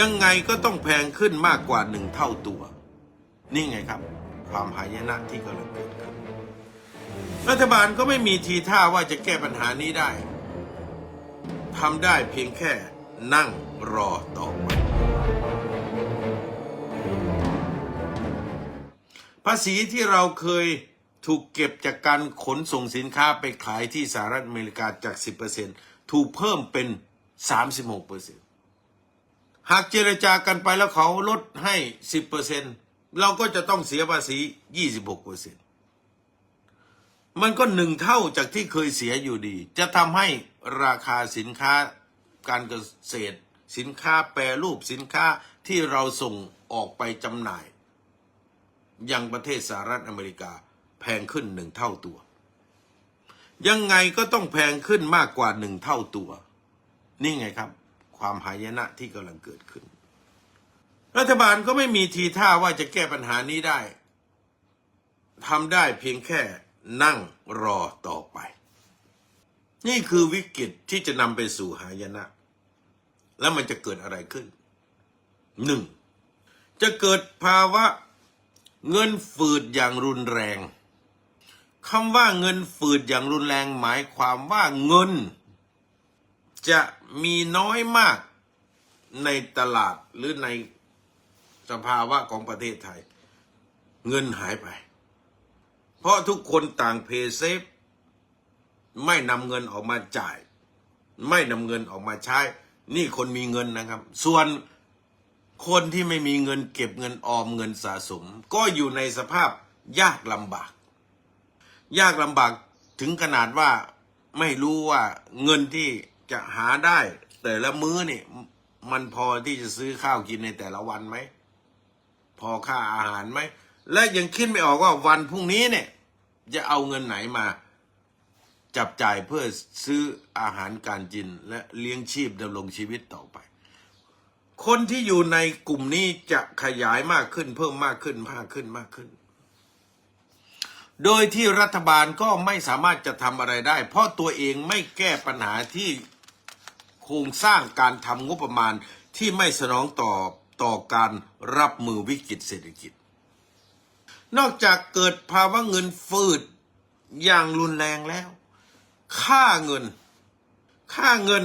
ยังไงก็ต้องแพงขึ้นมากกว่าหนึ่งเท่าตัว นี่ไงครับ ความหายนะที่กำลังเกิดขึ้นรัฐบาลก็ไม่มีทีท่าว่าจะแก้ปัญหานี้ได้ทำได้เพียงแค่นั่งรอต่อไปภาษีที่เราเคยถูกเก็บจากการขนส่งสินค้าไปขายที่สหรัฐอเมริกาจาก 10%ถูกเพิ่มเป็น 36% หากเจรจากันไปแล้วเขาลดให้10%เปอร์เซ็นเราก็จะต้องเสียภาษี26%มันก็หนึ่งเท่าจากที่เคยเสียอยู่ดี จะทำให้ราคาสินค้าการเกษตร สินค้าแปรรูปสินค้าที่เราส่งออกไปจำหน่าย ยังประเทศสหรัฐอเมริกาแพงขึ้นหนึ่งเท่าตัว ยังไงก็ต้องแพงขึ้นมากกว่าหนึ่งเท่าตัว นี่ไงครับ ความหายนะที่กำลังเกิดขึ้น รัฐบาลก็ไม่มีทีท่าว่าจะแก้ปัญหานี้ได้ทำได้เพียงแค่นั่งรอต่อไป นี่คือวิกฤตที่จะนำไปสู่หายนะ แล้วมันจะเกิดอะไรขึ้นหนึ่งจะเกิดภาวะเงินฝืดอย่างรุนแรงคำว่าเงินฝืดอย่างรุนแรงหมายความว่าเงิน จะมีน้อยมากในตลาดหรือในสภาวะของประเทศไทย เงินหายไป เพราะทุกคนต่างเพย์เซฟ ไม่นำเงินออกมาจ่าย ไม่นำเงินออกมาใช้ นี่คนมีเงินนะครับ ส่วนคนที่ไม่มีเงินเก็บเงินออมเงินสะสม ก็อยู่ในสภาพยากลำบาก ยากลำบากถึงขนาดว่าไม่รู้ว่าเงินที่ จะหาได้ แต่ละมื้อนี่มันพอที่จะซื้อข้าวกินในแต่ละวันไหม พอค่าอาหารไหม และยังคิดไม่ออกว่าวันพรุ่งนี้เนี่ย จะเอาเงินไหนมา จับจ่ายเพื่อซื้ออาหารการกิน และเลี้ยงชีพดำรงชีวิตต่อไป คนที่อยู่ในกลุ่มนี้จะขยายมากขึ้น เพิ่มมากขึ้นมากขึ้นมากขึ้น โดยที่รัฐบาลก็ไม่สามารถจะทำอะไรได้ เพราะตัวเองไม่แก้ปัญหาที่ โครงสร้างการทำงบประมาณที่ไม่สนองต่อต่อการรับมือวิกฤตเศรษฐกิจ นอกจากเกิดภาวะเงินฝืดอย่างรุนแรงแล้ว ค่าเงิน ค่าเงิน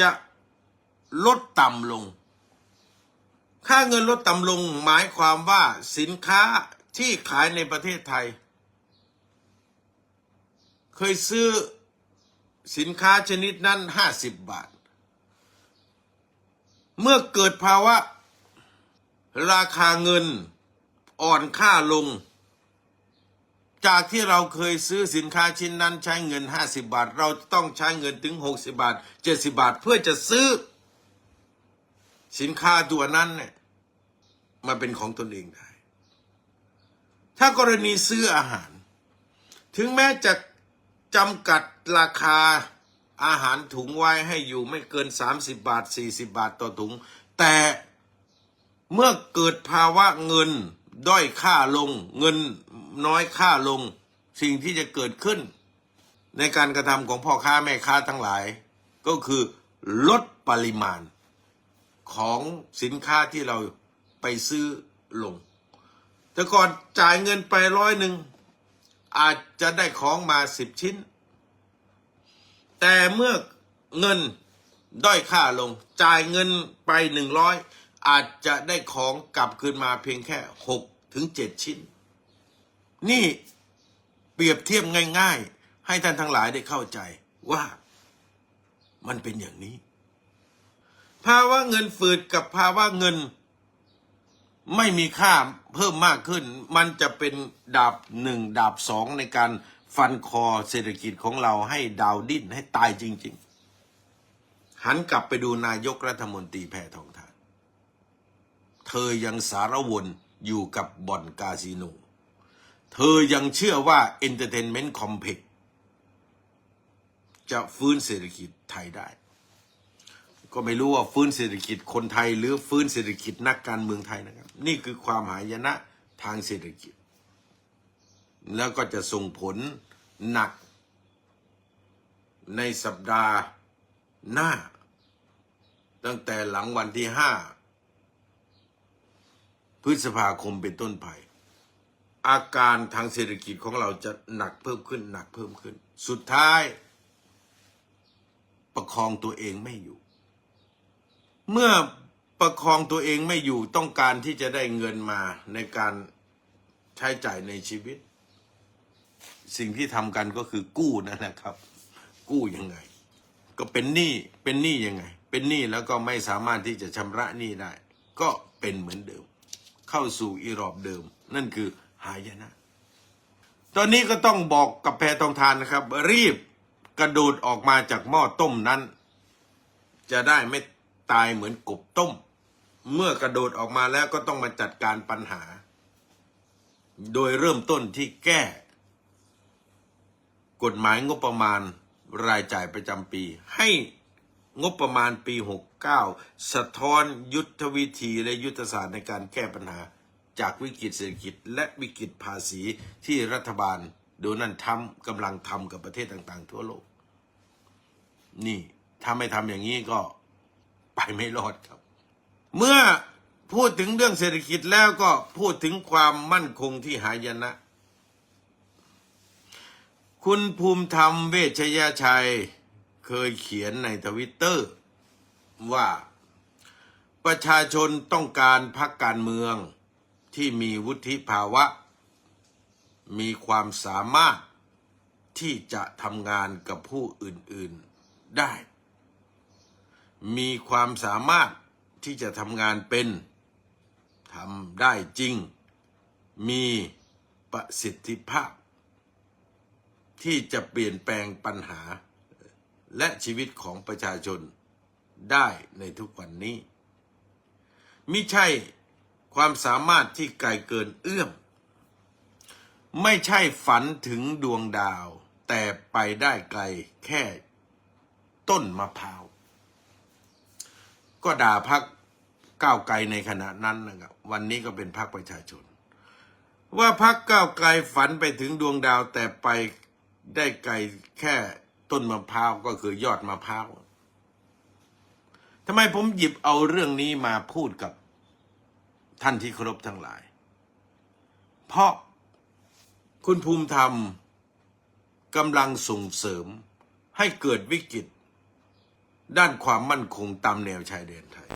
จะลดต่ำลง ค่าเงินลดต่ำลงหมายความว่าสินค้าที่ขายในประเทศไทย เคยซื้อ สินค้าชนิดนั้นห้าสิบบาท เมื่อเกิดภาวะ ราคาเงินอ่อนค่าลง จากที่เราเคยซื้อสินค้าชิ้นนั้นใช้เงิน50บาท เราต้องใช้เงินถึง60บาท70บาท เพื่อจะซื้อ สินค้าตัวนั้นเนี่ยมาเป็นของตนเองได้ ถ้ากรณีซื้ออาหาร ถึงแม้จะ จำกัดราคาอาหารถุงไว้ให้อยู่ไม่เกิน 30 บาท 40 บาทต่อถุง แต่เมื่อเกิดภาวะเงินด้อยค่าลง เงินน้อยค่าลง สิ่งที่จะเกิดขึ้น ในการกระทำของพ่อค้าแม่ค้าทั้งหลาย ก็คือลดปริมาณของสินค้าที่เราไปซื้อลง แต่ก่อนจ่ายเงินไปร้อยหนึ่ง อาจจะได้ของมาสิบชิ้น แต่เมื่อเงินด้อยค่าลง จ่ายเงินไปหนึ่งร้อยอาจจะได้ของกลับคืนมาเพียงแค่หกถึงเจ็ดชิ้น นี่เปรียบเทียบง่าย ๆ ให้ท่านทั้งหลายได้เข้าใจว่ามันเป็นอย่างนี้ ภาวะเงินฝืดกับภาวะเงิน ไม่มีค่าเพิ่มมากขึ้น มันจะเป็นดาบหนึ่งดาบสองในการฟันคอเศรษฐกิจของเราให้ดาวดิ้นให้ตายจริง ๆ หันกลับไปดูนายกรัฐมนตรีแพทองทานเธอยังสารวนอยู่กับบ่อนคาสิโน เธอยังเชื่อว่า Entertainment Complex จะฟื้นเศรษฐกิจไทยได้ ก็ไม่รู้ว่าฟื้นเศรษฐกิจคนไทยหรือฟื้นเศรษฐกิจนักการเมืองไทยนะครับ นี่คือความหายนะทางเศรษฐกิจ แล้วก็จะส่งผลหนัก ในสัปดาห์หน้า ตั้งแต่หลังวันที่ห้าพฤษภาคมเป็นต้นไปอาการทางเศรษฐกิจของเราจะหนักเพิ่มขึ้นหนักเพิ่มขึ้น สุดท้าย ประคองตัวเองไม่อยู่ เมื่อประคองตัวเองไม่อยู่ต้องการที่จะได้เงินมาในการใช้จ่ายในชีวิต สิ่งที่ทำกันก็คือกู้นั่นนะครับ กู้ยังไง ก็เป็นหนี้เป็นหนี้ยังไง เป็นหนี้แล้วก็ไม่สามารถที่จะชำระหนี้ได้ ก็เป็นเหมือนเดิม เข้าสู่อีรอบเดิม นั่นคือหายนะ ตอนนี้ก็ต้องบอกกับแพทองทานนะครับ รีบกระโดดออกมาจากหม้อต้มนั้น จะได้ไม่ ตายเหมือนกบต้ม เมื่อกระโดดออกมาแล้วก็ต้องมาจัดการปัญหา โดยเริ่มต้นที่แก้ กฎหมายงบประมาณรายจ่ายประจำปี ให้งบประมาณปี 69 สะท้อนยุทธวิธีและยุทธศาสตร์ในการแก้ปัญหา จากวิกฤตเศรษฐกิจ และวิกฤตภาษีที่รัฐบาลโดนัลด์ทรัมป์กำลังทำกับประเทศต่างๆ ทั่วโลก นี่ถ้าไม่ทำอย่างนี้ก็ ไปไม่รอดครับ เมื่อพูดถึงเรื่องเศรษฐกิจแล้วก็พูดถึงความมั่นคงที่หายนะ คุณภูมิธรรมเวชยชัยเคยเขียนในทวิตเตอร์ ว่าประชาชนต้องการพักการเมืองที่มีวุฒิภาวะ มีความสามารถที่จะทำงานกับผู้อื่น ๆได้ มีความสามารถที่จะทำงานเป็นทำได้จริง มีประสิทธิภาพ ที่จะเปลี่ยนแปลงปัญหา และชีวิตของประชาชนได้ในทุกวันนี้มิใช่ความสามารถที่ไกลเกินเอื้อม ไม่ใช่ฝันถึงดวงดาว แต่ไปได้ไกลแค่ต้นมะพร้าว ก็ด่าพักก้าวไกลในขณะนั้นนะครับวันนี้ก็เป็นพักประชาชน ว่าพักก้าวไกลฝันไปถึงดวงดาวแต่ไปได้ไกลแค่ต้นมะพร้าวก็คือยอดมะพร้าวทำไมผมหยิบเอาเรื่องนี้มาพูดกับท่านที่เคารพทั้งหลาย เพราะคุณภูมิธรรมกำลังส่งเสริมให้เกิดวิกฤต ด้านความมั่นคงตามแนวชายแดนไทย